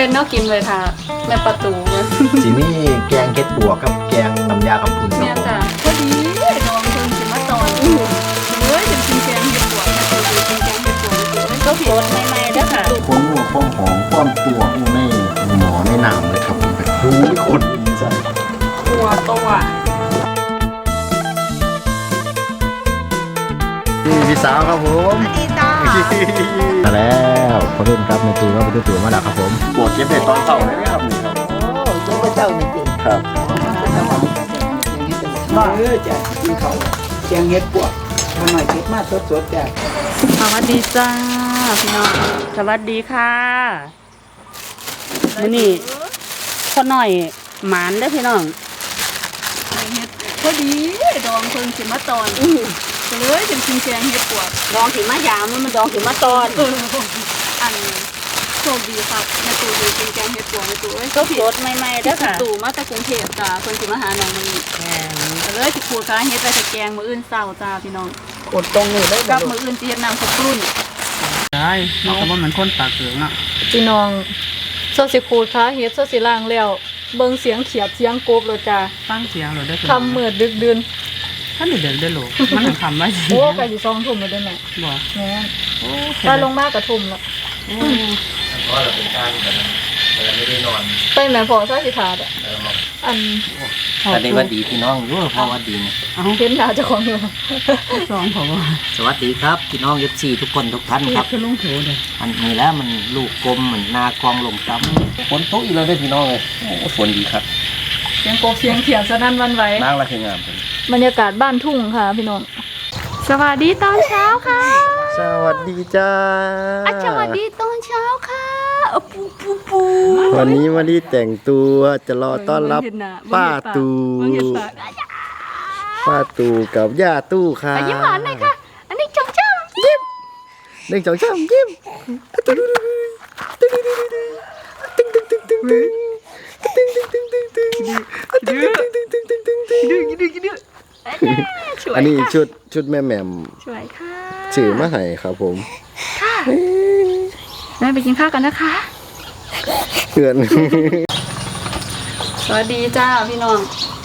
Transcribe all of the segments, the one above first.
ฮ็ดแนวกินเลยค่ะแม่ประตูเว้ยสีนี่แกงเค็ดบัวกับแกงน้ำยากับปุ่นคเนี่รัยบผมจ้ะพอดีน้องเพิ่งสิมาตอนอู้เฮ้ยเป็นกินแกงเห็ดบวกแม่ประตูกินแกงเห็ดบวกเลยก็สดใหม่ๆเด้อค่ะคนหัวข้องหอมป้อมตัวอู้ในหมอในน้ำเลยครับผมแบบดูคนใส่ตัวตัวนี่พี่สาวครับผมดีจ้า มาแล้วพอรุ่นครับในตัวก็ไปดูตัวมาแล้วครับผมปวดเจ็บเด็ดตอนเต่าเลยไหมครับนี่ครับโอ้เจ้าพระเจ้านี่จริงครับมาเออจ้ะกินเขาวแกงเห็ดปวกมาหน่อยเก็บมาสดๆจ้ะสวัสดีจ้าพี่น้องสวัสดีค่ะมื้อนี้พอหน่อยหมานเด้อพี่น้องเฮ็ดพอดีดองเพิ่งสิมาตอนอู้ ก็เลยเป็นกินแกงเห็ดบวกดองถึงมายามมันดองถึงมาตอนเอออันโชคดีครับแม่ตู่อยู่กินแกงเห็ดบวกแม่ตู่เอ้ยก็สดใหม่ๆเด้อค่ะตู่มาจากกรุงเทพจ้าเพิ่นสิมาหาน้องมื้อนี้ก็เลยสิขูดค้าเฮ็ดไปแต่แกงมื้ออื่นเช้าจ้าพี่น้องกดตรงนี้เลยกับมื้ออื่นสิเฮ็ดน้ำข้าวปุ้นได้มันก็บ่เหมือนคนปากเสืองอะพี่น้องโซสิขูดค้าเฮ็ดโซสิล้างแล้วเบิ่งเสียงเขียบเสียงโกบแล้วจ้าฟังเสียงเราได้คำเมืดดึกดื่น ท่านเด็กได้โหลมันทำไว้สิโอ้ใกล้สิ2ทุ่มแล้วเด้อแม่บ่แม่นโอ้ถ้าลงมากก็ทุ่มแล้วโอ้เพราะเราเป็นการกันเราไม่ได้นอนไปแม่พอซะสิขาดอะอันอันนี้ว่าดีพี่น้องรู้เพราะว่าดีนะเอาเห็นหน้าเจ้าของอยู่สองเขาว่าสวัสดีครับพี่น้องเอฟซีทุกคนทุกท่านครับคือลุงโถเด้อมันมีแล้วมันลูกกลมเหมือนนากองลงซ้ำฝนตกอีกแล้วได้พี่น้องเลยโอ้ฝนดีครับ เสียงกบเสียงเขียบสนั่นหวันไหว นางละคืองามเลยบรรยากาศบ้านทุ่งค่ะพี่น้อง สวัสดีตอนเช้าค่ะสวัสดีจ้าอะสวัสดีตอนเช้าค่ะอะปูปูปูวันนี้มาดีแต่งตัวจะรอต้อนรับเบิ่งเห็นหน้าป้าเบิ่ตูงเห็นปากป้าตูกับย่าตู้ค่ะอะยิ้มหวานหน่อยค่ะ อันนี้จ้องจ้องยิ้มหนึ่งสองสามยิ้ม วยอันนี้ค่ะชุดชุดแม่แหม่มสวยค่ะสื่อมาให้ครับผมค่ะแม่ไปกินข้าวกันนะคะ เพื่อน สวัสดีจ้าพี่น้อง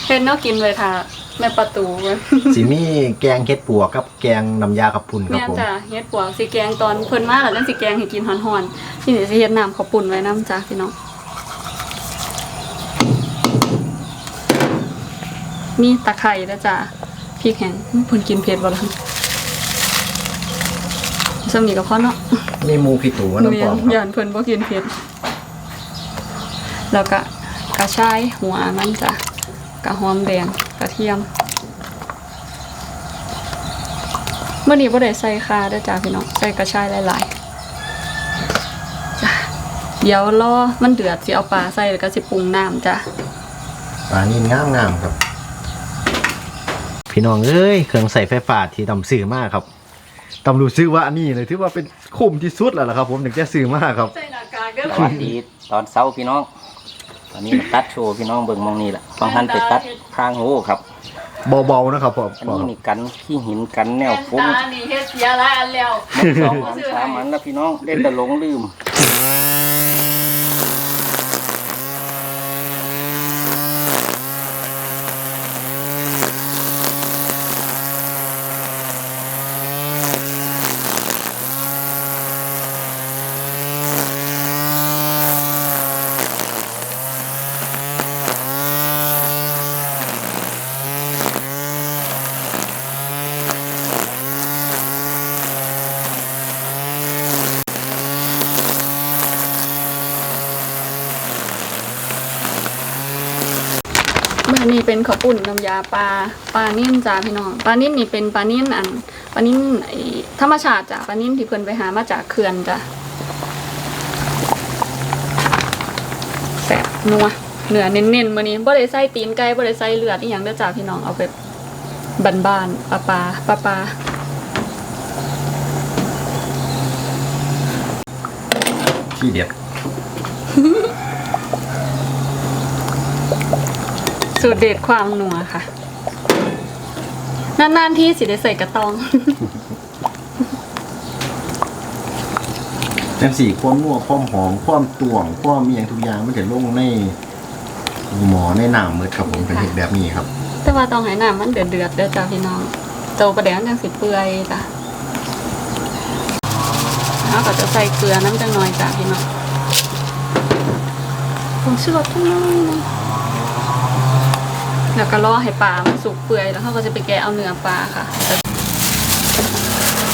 เฮ็ดแนวกินเลยค่ะ แม่ประตูเว้ยสีมีแกงเค็ดปัวกับแกงน้ำยากับปุ่นครับแม่ผมจ้ะเฮ็ดปวกสิแกงตอนเพิ่นมาแล้วจังสิแกงให้กินฮ้อนๆที่นี่สิเฮ็ดน้ำข้าวปุ้นไว้น้ำจ้ะพี่น้องมีตะไคร้นะจ้ะพ ริกแห้งอื้อเพิ่นกินเผ็ดบ่ล่ะสำนีกับพ่อเนาะมีหมูขี้ตูน้ำปลอมครับย่านเพิ่นบ่กินเผ็ดแล้วก็กระชายหัวมันจ้ะกระหอมแดงกระเทียมเมื่อนี้บ่ได้ใส่ข่าเด้อจ้ะพี่น้องใส่กระชายหลายๆจ้ะเดี๋ยวรอมันเดือดสิเอาปลาใส่แล้วก็สิปรุงน้ำจ้ะปลานินงามงามๆครับ พี่น้องเอ้ยเครื่องใส่ไฟฟ้าที่ตำซื้อมากครับตำรู้ซื้อว่าอันนี้เลยถือว่าเป็นคุ้มที่สุดแล้วล่ะครับ ผมถึงจะซื้อมากครับใส่หน้ากากเด้อสวัสดีตอนเช้าพี่น้อง ตอนนี้มาตัดโชว์พี่น้องเบิ่งมองนี่แหละบางท่านไปตัดข้างหูครับเบาๆนะครับพ่ออันพ่อนี้ครับนี่กันขี้หินกันแนวฟุ้งตานี่เฮ็ดเสียหลายอันแล้วมันสองอันสามอันแล้วพี่น้องเล่นแต่หลงลืม เป็นข้าวปุ่นน้ำยาปลาปลานิ่นจ้าพี่น้องปลานิ่นนี่เป็นปลานิ่นอันปลานิ่นธรรมชาติจ้ะปลานิ่นที่เพิ่นไปหามาจากเขื่อนจ้ะแซ่บนัวเนื้อเน้นๆมื้อนี้บ่ได้ใส่ตีนไก่บ่ได้ใส่เลือดอีหยังเด้อจ้าพี่น้องเอาแบบบ้านๆปลาปลาปลาปลาที่เด็ด สูตรเด็ดความนัวค่ะ นานๆที่สิได้ใส่กระตอง จังสี่ความนัวความหอมความตวงความมีอย่างทุกอย่างมันจะลงในหมอในน้ำมืดครับผมเป็นเห็ดแบบนี้ครับ แต่ว่าต้องให้น้ำมันเดือดเดือดๆเด้อจ้าพี่น้องโตประเดี๋ยวมันจังสิเปื่อยจ้ะแล้วก็จะใส่เกลือน้ำจังหน่อยจ้าพี่น้องผมชื่อรสทุกน้อยนะ แล้วก็รอให้ปลามันสุกเปื่อยแล้วเขาก็จะไปแกะเอาเนื้อปลาค่ะ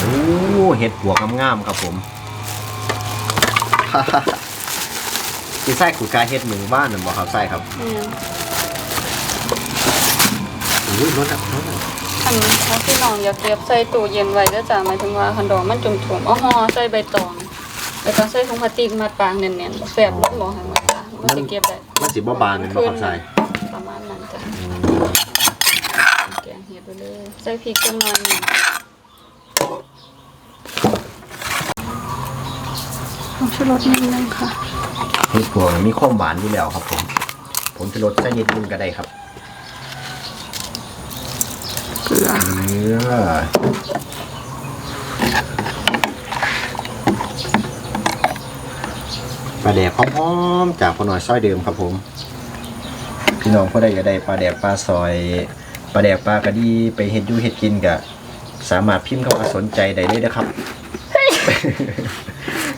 โอ้เห็ดหัวงามๆครับผมที่ไส้ขุดกาเห็ดหมือบ้านนั่นบอกครับไส้ครับเนี่ยโอ้ยรสอะรสอะอันนี้ถ้าพี่น้องอยากเก็บใส่ตู้เย็นไว้ก็จะหมายถึงว่าคันดอกมันจุ่มๆเอาห่อใส่ใบตอง แล้วก็ใส่ถุงพลาสติกมัดปางแน่นๆแสบร้อนบ่ให้มันจ้ะมันจะเก็บได้มันสิบ่บานเป็นบ่ครับไส้ ประมาณนั้นจ้ะแกงเห็ดไปเลย ใส่พริกจังหน่อยหนึ่งผงชูรสนิดนึงค่ะเห็ดหัวมีความหวานอยู่แล้วครับผมผมจะลดไส้นิดนึงก็ได้ครับเกลือเนื้อปลาแดกหอมๆจากพอหน่อยซอยเดิมครับผม พี่น้องผู้ใดก็ได้ปลาแดกปลาซอย ปลาแดกปลากระดีไปเฮ็ดอยูเฮ็ดกินก็สามารถพิมพ์เข้ามาสนใจได้เลยนะครับ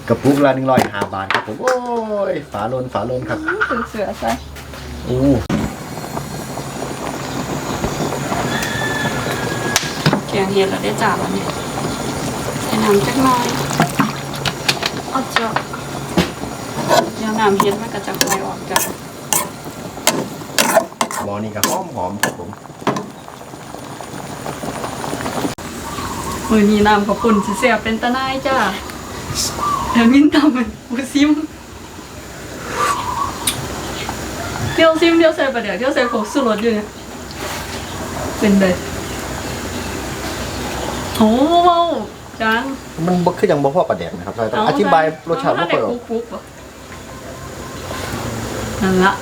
กระปุกละหนึ่งร้อยห้าบาทครับผมโอ้ยฝาโลนฝาโลนครับถึงเสือใส่อู้แกงเห็ดเราได้จ่าแล้วเนี่ยใส่น้ำจักหน่อยเอาเจาะเดี๋ยวน้ำเห็ดมันก็จะไหลออกจ้ะหมอนี่ก็หอมหอมครับผม มือนี้น้ำกับปุ่นสิเสียเป็นตะนายจ้าแต่มินทำเป็นบูซิมเที่ยวซิมเที่ยวใส่ประเดี๋ยวเที่ยวใส่ผงสุรสอยู่เนี่ยเป็นเลยโอ้โหจังมันบ่คือยังบ่พอปลาแดกนะครับใช่ต้องอธิบายรสชาติบ่ค่อยออกคุกๆบ่นั่นละ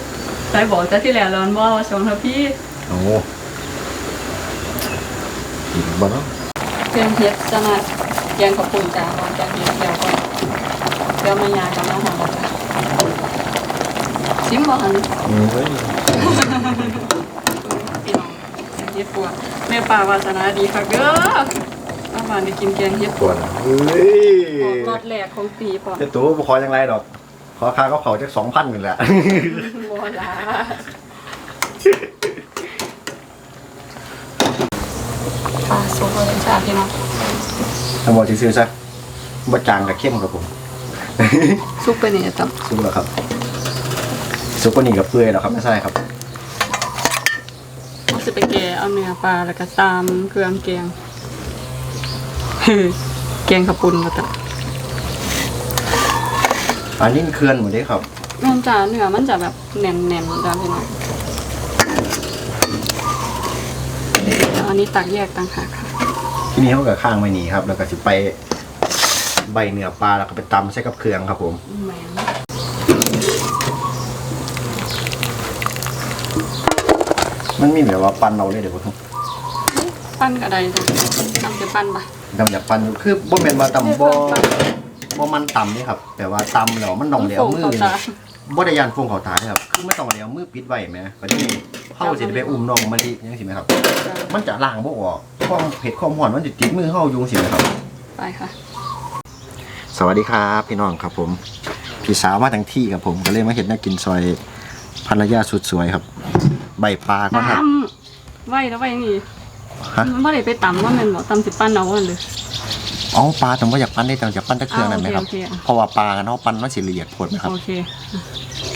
ใส่บอกแต่ที่แล้วแล้วมันว่าว่าชงเธอพี่โอ้อีกบ่เนาะ เพียงเฮ็ดจะมาแกงกับปุ่นจ้าว่าแกงเฮ็ดเดียวก่อนเดี๋ยวมายากับมาหอมจ้ะซิมบ่หันอืมเฮ้ยพี่น้องแกงเฮ็ดปัวแม่ป่าวาสนาดีค่ะเด้อมาบ้านได้กินแกงเฮ็ดปวดอะเฮ้ยออกรอดแรกของปีพร้อมเจ้าตัวบ่ขอจังไรดอก ขอค่าก็เขาจัก2,000นี่แหละ บ่ล่ะปลา สุกเลยจ้าพี่น้องถ้าบ่ซื่อๆซะบ่จางกับเข้มครับผมสุกไปนี่จ้ะสุกแล้วครับสุกกว่านี้กับเปื่อยแล้วครับไม่ใช่ครับเราจะไปแกะเอาเนื้อปลาแล้วก็ตามเครื่องแกงแกงขับปุ่นมาจ้ะอันนี้เคลื่อนหมดเลยครับ แม่นจ้าเนื้อมันจะแบบแน่นๆจ้าพี่น้องแล้วอันนี้ตักแยกต่างหากค่ะ ทีนี้เขาก็ข้างไว้นี่ครับ แล้วก็สิไปใบเนื้อปลาแล้วก็ไปตำใส่กับเครื่องครับผมแหมนมันมีแบบว่าปั้นเอาเลยเดี๋ยวผมปั้นกระไดจ้ะทำจะปั้นปะดำจากปั้นอยู่คือบ่แม่นว่าตำบ่บ่มันตำนี่ครับแต่ว่าตำแล้วมันต้องเดี๋ยวมือโป่งเข้าตา บ่ได้ยานฟงเขาตาเด้ครับคือไม่ต้องเดี๋ยวมือปิดไว้แหมบัดนี้เฮาสิได้ไปอุ้มน้องมะลิจังซี่ไหมครับ มันจะล้างบ่ออกความเผ็ดความร้อนมันจะติดมือเฮาอยู่จังซี่ไหมครับ ไปค่ะ สวัสดีครับ พี่น้องครับผมพี่สาวมาทั้งที่ครับผมก็เลยมาเห็นน่ากินซอยภรรยาสุดสวยครับ ใบปลาก็ครับ ตำไว้แล้วไว้อย่างนี้ฮะ มันไม่ได้ไปตำว่าแมันบอกตำสิปั้นเอาวันเลย เอาปลาแต่ว่าอยากปั้นได้แต่อยากปั้นตะเครื่องนั่นไหมครับ อ่าโอเคโอเค เพราะว่าปลากันเนาะปั้นมันสิละเอียดผดไหมครับ โอเค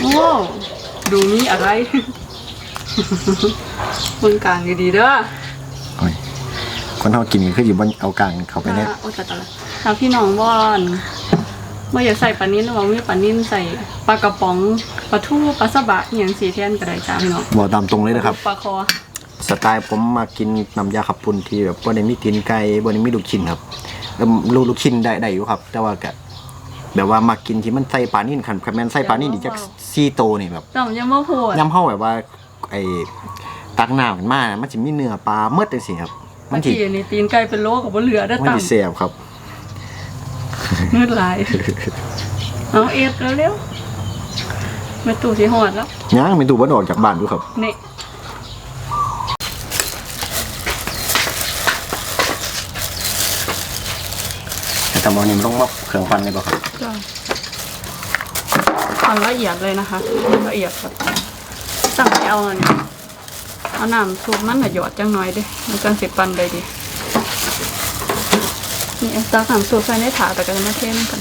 โอ้ดูนี่อะไรมึงกลางดีๆเด้อโอ้ยคนเฮากินก็คืออยู่บนเอากลางเข้าไปเนี่ยอ่าโอ้แต่แต่ละถ้าพี่น้องว่อนเมื่ออยากใส่ปลานิ่นว่ามีปลานิ่นใส่ปลากระป๋องปลาทูปลาสบะอหย่างสีแทนก็ได้จ้าพี่น้องบอกตามตรงเลยนะครับปลาคอสไตล์ผมมากินน้ำยาขับปุ่นที่แบบบ่ได้มีตีนไก่บ่ได้มีลูกชิ้นครับแล้วลูกลูกชิ้นได้ได้อยู่ครับ แต่ว่าก็ แบบว่ามากินที่มันใส่ปลานิ่นคันคันแม่นใส่ปลานิ่นอีกจักซี่โตนี่แบบต่ำยังไม่โพดย่ำเข้าแบบว่าไอ้ตักน้ำมันมานะมันจะมีเนื้อปลาเมื่อจังซี่ครับ มันที่สินี่ตีนไก่เป็นโลกับบ่เหลือได้อมันต่สิแซ่บครับเงืดลายเอาเอ็ดเร็วๆไม่ตู่สิหอดแล้วย่างเป็นตู้บ่ออกจากบ้านอยู่ครับนี่ แต่ตำบลนี้มันต้องมาเครื่องฟันเลยป่ะครับจ้ะทำละเอียดเลยนะคะละเอียดแบบสั่งให้เอาอันนี้เอาน้ำซุปมันน่ะหยอดจังหน่อยดิมันจังสิปันได้ดินี่เอาตักน้ำซุปใส่ในถาดแต่ก็จะมาเทนำกัน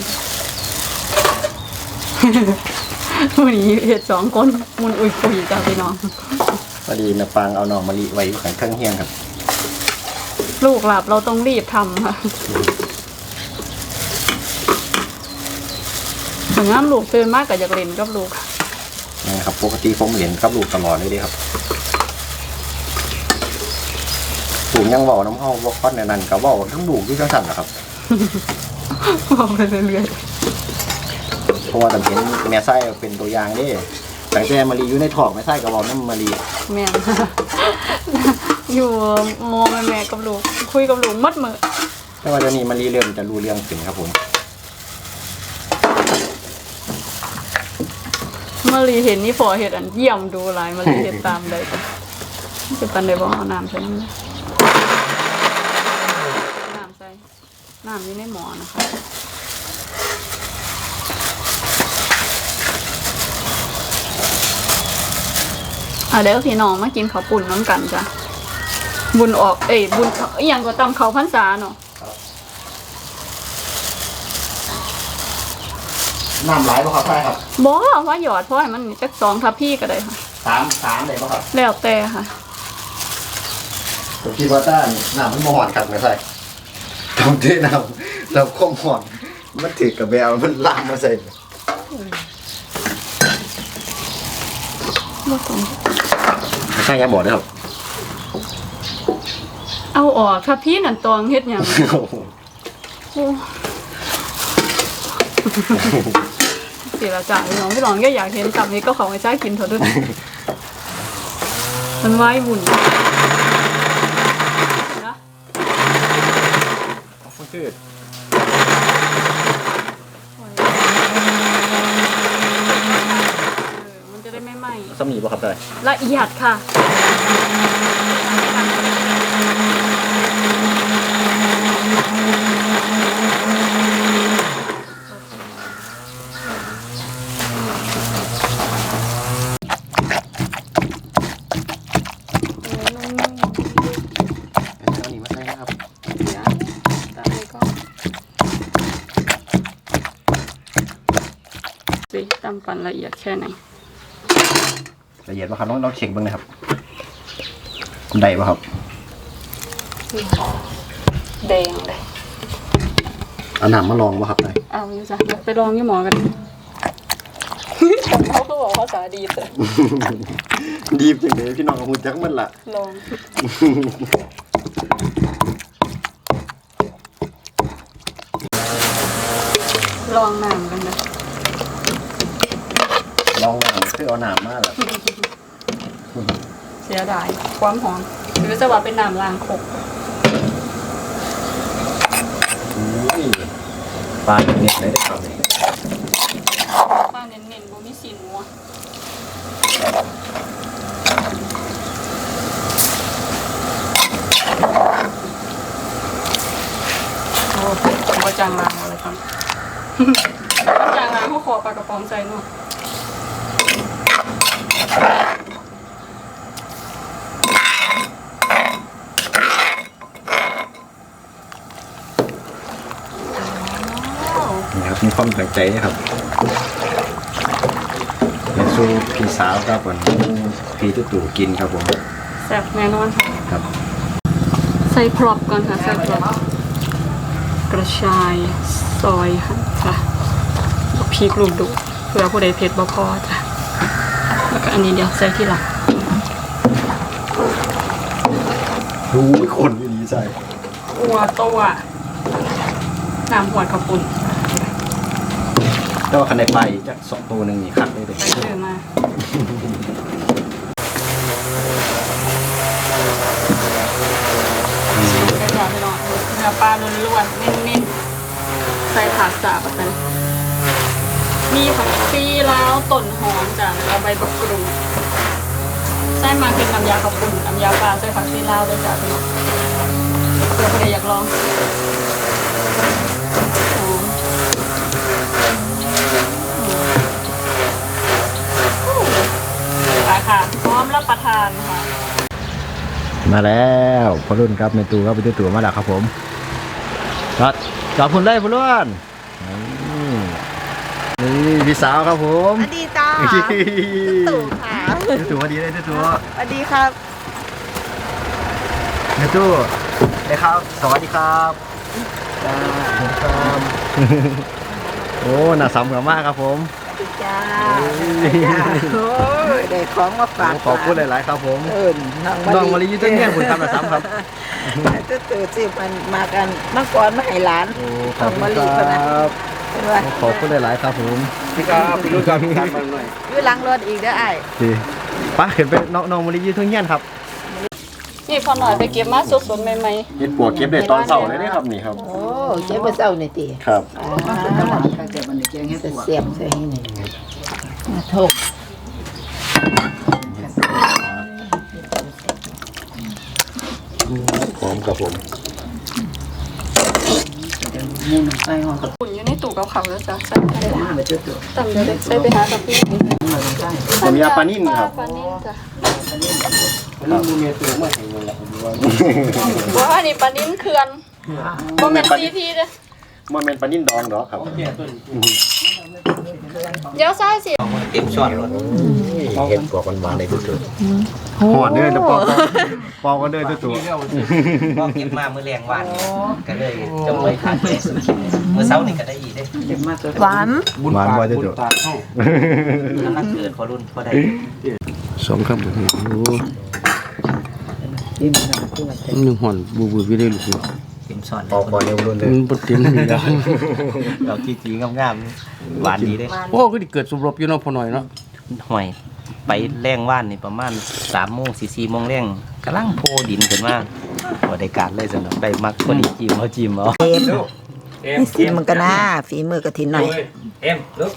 วันนี้เห็ดสองคนมุนอุยปุยจ้าพี่น้องพอดีแม่ปางเอาน้องมะลิไว้อยู่ข้างเครื่องเฮียงครับ ลูกหลับเราต้องรีบทำค่ะ ถึงน้ำลูกตื่นมากกับอยากเล่นกับลูกนะครับปกติผมเรียนกับลูกตลอดเลยเด้ครับลูกยังเว้าน้ำเฮาบ่ค่อนในนั้นก็เว้าทั้งลูกอยู่จังซั่นล่ะครับบอกไปเรื่อยเพราะว่าตำเห็นแม่ไส้เป็นตัวอย่างเด้ตั้งแต่มะลิอยู่ในท้องแม่ไส้ก็เว้านำมะลิๆแม่นอยู่โมแม่แม่กับลูกคุยกับลูกมัดมือแต่ว่าเดี๋ยวนี้มะลิเริ่มจะรู้เรื่องขึ้นครับผม มารีเห็นนี่พอเห็ดอันเยี่ยมดูหลายมารีเห็ดตามเลยจ้ะจะปันได้บอกเอาน้ำใส่น้ำน้ำใส่น้ำอยู่ในหม้อนะคะอะเดี๋ยวพี่น้องมากินข้าวปุ่นน้ำกันจ้ะบุญออกเอ้ยบุญอหย่างก็ตำเขาพรรษาเนาะ น้ำไหลบ่ครับใช่ครับบอกว่าหยอดเพราะให้มันจักสองทับพี่ก็ได้ค่ะ สามสามได้บ่ครับแล้วแต่ค่ะ ผมคิดว่าต้านน้ำมันบ่หอนครับแม่ไส้ทำเทน้ำแล้วความหอนมันถือกับแบวมันลามมาใส่บ่ตรงไม่ใช่ยาบอกด้วยครับเอาออกถ้าพี่นั่นตองเฮ็ดหยังโอ้ สิละจ่าพี่น้องพี่น้องก็อยากเห็นตับนี้ก็ของไอ้จ้ากินเถอะด้วยมันไว้บุญนะมันคือเออมันจะได้ไม่ไหม้สมีบ่ครับได้ละเอียดค่ะ เอานี่มาใส่นะครับ สิตำปั่น ละเอียดแค่ไหน ละเอียดป่ะครับน้องเราเช็คเบ้างนะครับได้ป่ะครับแดงเลยเอาน้ำมาลองป่ะครับได้เอาอยู่จ้ะเดี๋ยวไปลองยี่หมอกันเขาก็บอกภาษาดีแต่ดีจังเลยพี่น้องกับหุ่นจักมันล่ะลองลองน้ำกันนะ ลองน้ำคือเอาน้ำมาล่ะเสียดายความหอมหรือจะว่าเป็นน้ำล้างคกอุ้ยปลาเน็ตเลยได้ครับเนี่ยป้าเน้นๆบ่มีสีนัวโอ้ผมก็จางล้างอะไรครับจางล้างเขาขอปลากระป๋องใส่เนาะ นี่ครับ มีความตั้งใจนะครับและสู้พี่สาวครับวันพี่ตุ๊ตู่กินครับผมแซ่บแน่นอนค่ะครับ ใส่พร็อพก่อนค่ะใส่พร็อพกระชายซอยค่ะค่ะพริกลูกดุเพื่อผู้ใดเผ็ดบ่พอจ้ะแล้วก็อันนี้เดี๋ยวใส่ที่หลังรู้คนอยู่ดีใส่อัวตัวน้ำหวดข้าวปุ่น แต่ว่าคันในไปจักสองตัวหนึ่งนี่คักเลยเด็ใส่เกลือมาไปก่อนไปก่อนเนื้อปลาล้วนๆเน้นๆใส่ผักสาบกันมีผักชีลาวต้นหอมจ้ะแล้วใบบักกรูดใส่มาเป็นน้ำยาข้าวปุ้นน้ำยาปลาใส่ผักชีลาวด้วยจ้ะพี่น้องเผื่อใครอยากลอง ค่ะค่ะ พร้อมรับประทานค่ะ มาแล้วพอรุ่นครับในตู้ครับไปตู้ตัวมาแล้วครับผมจอดจอดพุ่นเลยพุ่นล้วนนี่นี่พี่สาวครับผมสวัสดีจ้าตู่ตู่ค่ะตู่พอดีเลยตู่สวัสดีครับในตู้เอ้ยครับ สวัสดีครับจ้าผมครับโอ้น่าสำคัญมากครับผม สวัสดีจ้าจ้าโอ้ยได้ของมาฝากขอบคุณหลาย ๆ ครับผมเอิญน้องน้องมาลีอยู่ต้นเงี้ยคุณครับน่าสำครับตู่ตู่สิมันมากันเมื่อก่อนมาให้หลานโอ้ขอบคุณคน้องมะลิคนนั้นรับเป็นว่าขอบคุณหลาย ๆ ครับผมพี่ครับพี่รุ่นครับตามมาหน่อยอยู่หลังรถอีกเด้อไอ้ายดีไป้าขึ้นไปน้องน้องมาลีอยู่ต้นเงี้ยครับ นี่พอหน่อยไปเก็บมาสดๆใหม่เห็ดปวกเก็บได้ตอนเสาร์เลยนะครับนี่ครับ โอ้เจ๊บ่เศร้านี่ติครับอ่าแกมันแกงเฮ็ดจะปวดเสียบใส่นี่มาทกหอมครับผมมูนใส่ห้องกับๆปุ่นอยู่ในตู้กับเขาแล้วจ้ะใส่ไปมาไปเจอตัวตำเดี๋ยวใส่ไปหาตำพี่มาใส่ผมยาปลานิ่นครับปลานิ่นจ้ะ นี่มูเมียตัวมาให้เงินละผมว่าว่าอันนี้ปลานิ่นเขื่อนบ่แม่นซีทีเด้อมันเป็นปลานิ่นดองดอกครับเดี๋ยวซ้ายสิเต็มช้อนรถเห็ดปวกหวานๆในตัวตัวหอดเด้อจะปอกปอกกันเด้อตัวตัวก็เก็บมาเมื่อแรงวานก็เลยจงไว้ทานเมื่อเช้านี่ก็ได้อีกเด้เก็บมาตัวหวานหวานบ่ตัวตัวตาเข้ากำลังเกิดพอรุ่นพอได้สองครับโอ้ โหกินนะตัวหนึ่งหอนบูบูไม่ได้ลูกเต็มช้อนปอกก่อนเร็วรุ่นเลยมันปเต็มอยู่แล้วดอกจีๆงามๆหวานดีเด้โอ้ก็ดิเกิดสมรบอยู่เนาะพอหน่อยเนาะห่วยไปแรงว่านนี่ประมาณสามโมงสี่สี่โมงแรงกำลังโพดินขึ้นมาบ่ได้การเลยสำหรับได้มักพอดีจิมเอาจิมเอาเอ็มนี่สิมันก็น่าฝีมือกะทิหน่อยเอ็มลุก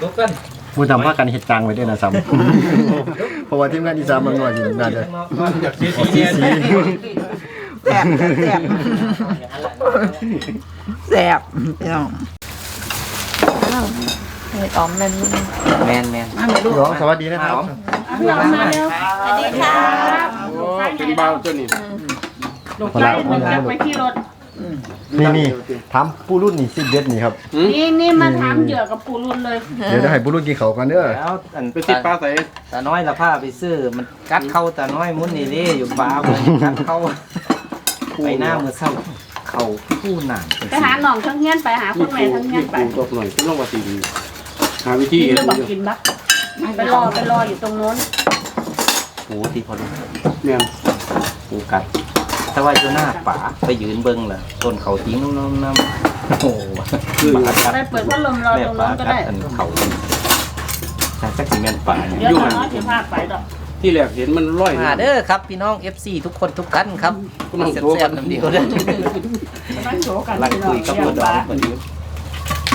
ลุกกัน มูทำผ้ากันเห็ดจางไว้ด้วยนะซ้ำเพราะว่าทีมงานอีสานมันหน่อยอยู่น่าจะสีสีแซ่บแซ่บแซ่บพี่น้องอ้าวไอ้ออมมันแมนแมนน้องสวัสดีนะครับมาเร็วสวัสดีค่ะเป็นเบาตัวนี้ลูกไล่มันจะไปที่รถ นี่นี่ถามผู้รุ่นนี่สิเด็ดนี่ครับ นี่นี่มาถามเหยื่อกับปูรุ่นเลยเดี๋ยวจะให้ผู้รุ่นกินเขากันเด้อแล้วอันไปติดปลาใส่ตาน้อยละผ้าไปซื้อ มันกัดเข้าตาน้อยมุนนี่เด้อยู่ฟ้ามันกัดเข้าไปหน้ามือเศร้าเข้าผู้หนานไปหาหน่องทั้งเงี้ยนไปหาพวกแม่ทั้งเงี้ยนไปปูตบหน่อยต้องลงมาตีหาวิธีกินแล้วบอกกินบักไปรอไปรออยู่ตรงโน้นหูตีพอรู้เนี่ยหูกัด แต่ว่าอยู่หน้าป่าไปยืนเบิ้งล่ะต้นเขาทิ้งน้ำน้ำโอ้โหป่ากัดไปเปิดพัดลมรอแม่ตรงป่าโน้นก็กัดได้อันเขาแต่สักสิแม่นป่าเนี่ยเดี๋ยวตอนน้อยจะพาไปดอกที่แรกเห็นมันร้อยมาเด้อครับพี่น้อง FC ทุกคนทุกท่านครับคุณน้องแซ่โทรกับนๆน้ำเดียวเด้อไปนั่งโฉกันลังคุยกับพ่อดองคนนี้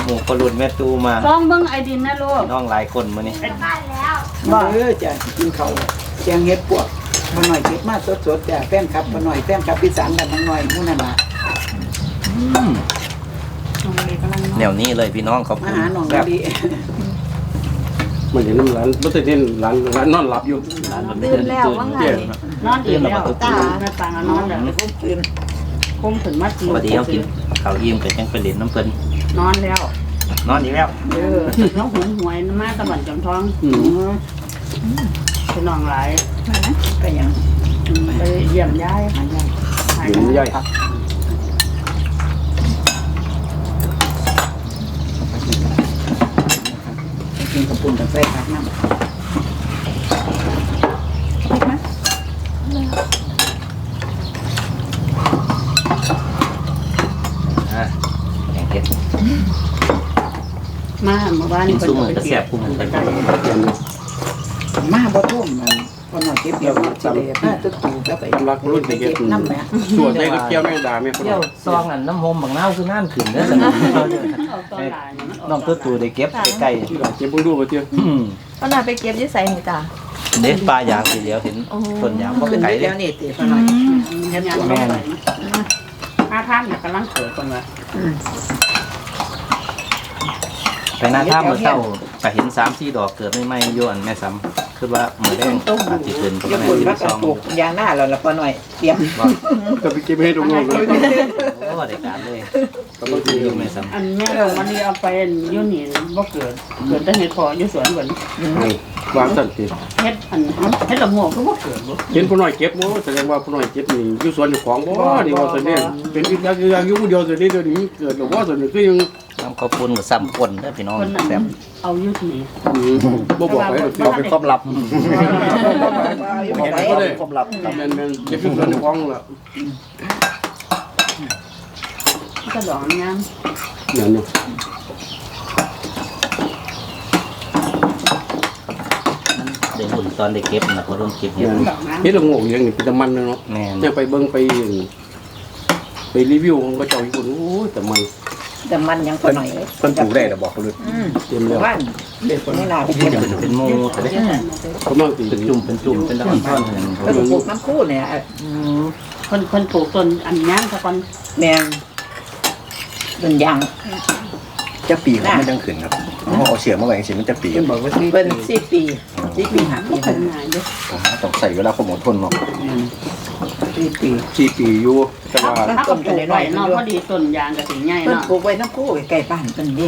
หมู่คนรุ่นแม่ตูมาลองเบิ้งไอดินนะลูกน้องหลายคนมานี่ว่าเออจะกินเขาแกงเฮ็ดปวด มาหน่อยเก็บมาสดๆจ้ะแป้งครับมาหน่อยแป้งครับพี่สังกันมาหน่อยมู่นั่นล่ะแนวนี้เลยพี่น้องขอบมาคุณหาหนองแบบดีมันเห็นน้ำร้านบ่ได้เห็นร้านร้านนอนหลับอยู่ตื่นแล้วว่าไงนอนอิ่มแล้วตาแม่ปางนอนแล้วตื่นคมถึงมากินสวัสดีเขากินข้าวอิ่มกับยังไปเล่นน้ำเพิ่นนอนแล้วนอนอีกแล้วเออน้องหวยหวยมาตะวันจำท้อง พี่น้องหลายก็ยังไปเยี่ยมยายหายายหายเห็นยายย่อยกินกระปุ่นกับใส่ผักน้ำอะแกงเผ็ดมาเมื่อวานกินี้นเพิ่ซุ้นมมือไปก็เก็แซ่บบคุ้มเหมือนกันมาบ่ทุ่มมันพอหน่อยเก็บเดี๋ยวสิได้มาตุ๊ตู่ก็ไปสำลักรุ่นไปไปเก็เก็บบน้ำแหมสวดใส่กับเกี่ยวแม่งด่าแม่พ่อหเที่น่ยอวยซองอันน้ำหอมบางนาวคือน่านขึ้นเด้อสนุกน้องตัวตูได้เก็บใกล้ที่เราเก็บเพิ่งดูไปเที่ยวๆอืมก็น่าไปเก็บอยี่ใส่นี่จ้ะเด็ดปลายางทีเดียวเห็นต้นยางก็ขึ้นไกลไปเลแล้ยวนี่ติพอหน่อยเฮ็ดปวกแม่นอาท่านน่ะกำลังเกิดคนว่าไปหน้าถ้ำเมื่อเช้าก็เห็นสามสี่ดอกเกิดไม่ไหม้อยวนแม่ซ้ำ คือว่าเหมือนแดงอาจจะเกินก็อย่าไม่ปุ่นได้ว่าซกระองปุกยางหน้าเราละพอหน่อยเตรียมจะไปเก็บให้ตรงโน้นเลยโอ้ได้การเลยก็ต้องคือเก็บแม่ซ้ำอันแม่ของมันนี่เอาไปอยู่นี่บ่เกิดเกิดแต่เห็ดพออยู่สวนเหมือนวางสั่นสิเห็ดอันเห็ดละโงกก็บ่เกิดบ่เห็นพ่อหน่อยเก็บโอ้แสดงว่าพ่อหน่อยเก็บนี่อยู่สวนอยู่ของบ่นี่ว่าส่วนนี้เป็นอีกอย่างอย่างอยู่ผู้เดียวส่วนนี้เดี๋ยวนี้เกิดหรือว่าส่วนนี้ก็ยัง น้ำข้าวปุ้นกับซ้ำป่นเด้อพี่น้องคนนั้นแซ่บเอาอยู่ที่นี่บ่บอกไปหรอกเราเป็นความลับบอกเห็นไปก็เลยความลับแม่นแม่นเก็บอยู่สวนอยู่ของละก็ดอกงามอย่างนี้ได้หุ่นตอนได้เก็บนะเพราะต้องเก็บเยอะดอกงามเฮ็ดละโงกอย่างนี้เป็นตะมันเนาะแม่นจะไปเบิ่งไป ไปรีวิวของกระเจ้าญี่ปุ่นโอ้ยแต่มัน แต่มันยังพอหน่อยเพิ่นปลูกได้แต่บอกเขาเลยอืมเต็มแล้วบ้านเด็กคนนี้น่าไปเก็บเป็นเป็นโมแต่ได้กำลังตีเป็นจุ่มเป็นจุ่มเป็นตะอนท่อนอย่างก็ปลูกน้ำคู่เนี่ยคนคนปลูกต้นอันย่างซะก่อนแมงต้นยางจะปีเขาไม่ต้องขึ้นครับเอาเสียงมาไว้สิมันจะปีเป็นบอกว่าเป็นสี่ปีสี่ปีหักบ่เป็นง่ายเด้อต้องใส่เวลาความอดทนเนาะ สี่ปีสี่ปีอยู่แต่ว่าถ้าก็ปลูกไว้เนาะพอดีต้นยางก็สิใหญ่เพิ่นเนาะปลูกไว้น้ำคู่ใกล้บ้านเพิ่นเด้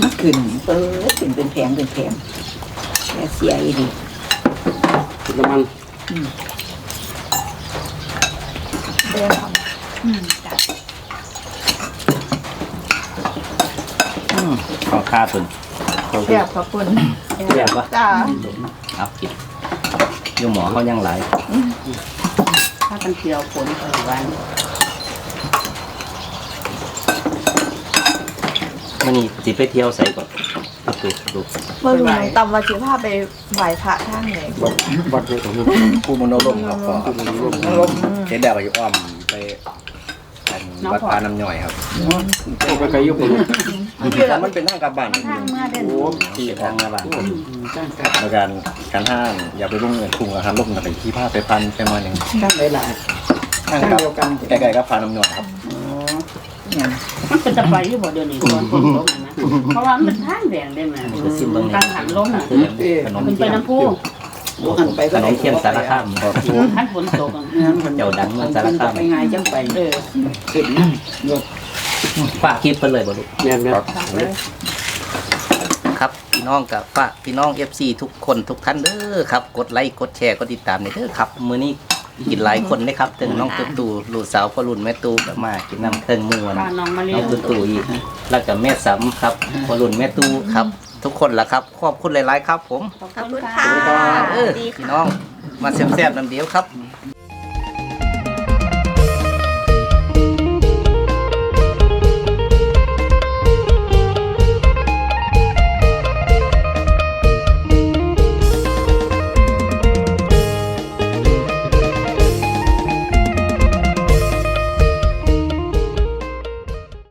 มันขึ้นเออขึ้นเป็นแผงเป็นแผงแค่เสียอีดีเป็นตะมันเดินทขอค่าตุนำเรียบขอบคุณเรียกว่าจ้าเอากินอยู่หมอเขายังหลาย ถ้ากันเที่ยวฝนเออวันมันนี่สิไปเที่ยวใส่ก่อนดูดูเมื่อลุงตำวัชิพาไปไหว้พระท่านเลยวัดวัดเลยของมันผู้มโนรมครับก็คือมันร่วมเห็นได้ว่าอยู่อ้อมไป อันวัดพาน้ำย่อยครับเอาไปไกลอยู่คนแต่มันเป็นทางกลับบ้านทางมาเด่นโอ้ที่ทางมาบ้านตั้งแต่ในการการห้างอย่าไปรุ่งเงินทุ่งอาหารลมนะไปที่ผ้าไปพันไปมาหนึ่งตั้งหลายทางกับใกล้ๆกับพาน้ำย่อยครับๆอ๋อเนี่ยมันเป็นตะไบอยู่บ่เดี๋ยวนี้ตอนฝนตกนะเพราะว่ามันเป็นทางแดงได้ไหมก็ซิมเบิ้งการหันลมน่ะขนมมันไปเทียนน้ำพุ บวกกันไปขนมเทียนสารคามท่านฝนตกอะเจ้าดังเมืองสารคามไปไงจังไปเออขึ้นนั่นรถฝากคลิปไปเลยบ่ลูกแม่นแม่นครับพี่น้องกับฝากพี่น้อง FC ทุกคนทุกท่านเด้อครับ กดไลค์กดแชร์กดติดตามเด้อครับมื้อนี้กินหลายคนเลยครับถึงน้องตุ๊ตู่ลูกสาวพ่อรุ่นแม่ตู่ก็มากินน้ำเทิงมวนบ้านน้องมาเลี้น้ยองงตุ๊ตู่อีกแล้วก็แม่สำครับพ่อรุ่นแม่ตู่ครับ ทุกคนล่ะครับขอบคุณหลายๆครับ ผมขอบคุณค่ะเออพี่น้องมาแซ่บๆน้ำเดียวครับ